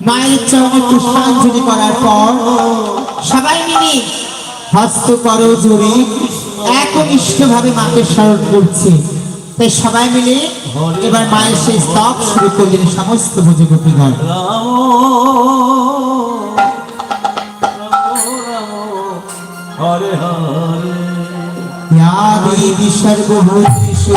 মায়ের চরণে পুষ্পাঞ্জলি করার পর সবাই মিলে হস্ত করো জোরে একনিষ্ঠভাবে মাকে স্মরণ করছে তাই সবাই মিলে এবার মায়ের সেই স্তব শুরু করলেন সমস্ত ভোজে গোপীগণ হরে হরে দেবী সর্বভূতেষু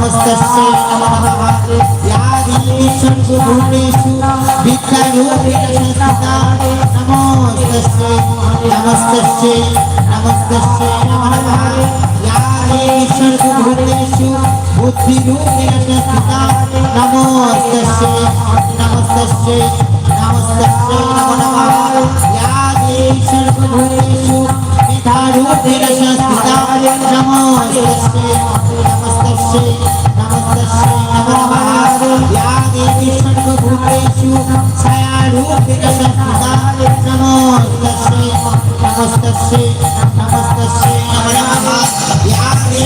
মস্তস্যে নমঃ ইয়াদি সর্বভূতেষু বিদ্যারূপিণ সদা নমস্তস্যে নমস্তস্যে নমস্তস্যে নমঃ ইয়াদি সর্বভূতেষু বুদ্ধিরূপিণ সদা নমস্তস্যে নমস্তস্যে নমস্তস্যে নমঃ ইয়াদি সর্বভূতেষু বিদ্যারূপিণ সদা देवी सर्वभूतेषु विद्यारूपेण संस्थिता नमस्तस्यै नमस्तस्यै नमस्तस्यै नमः या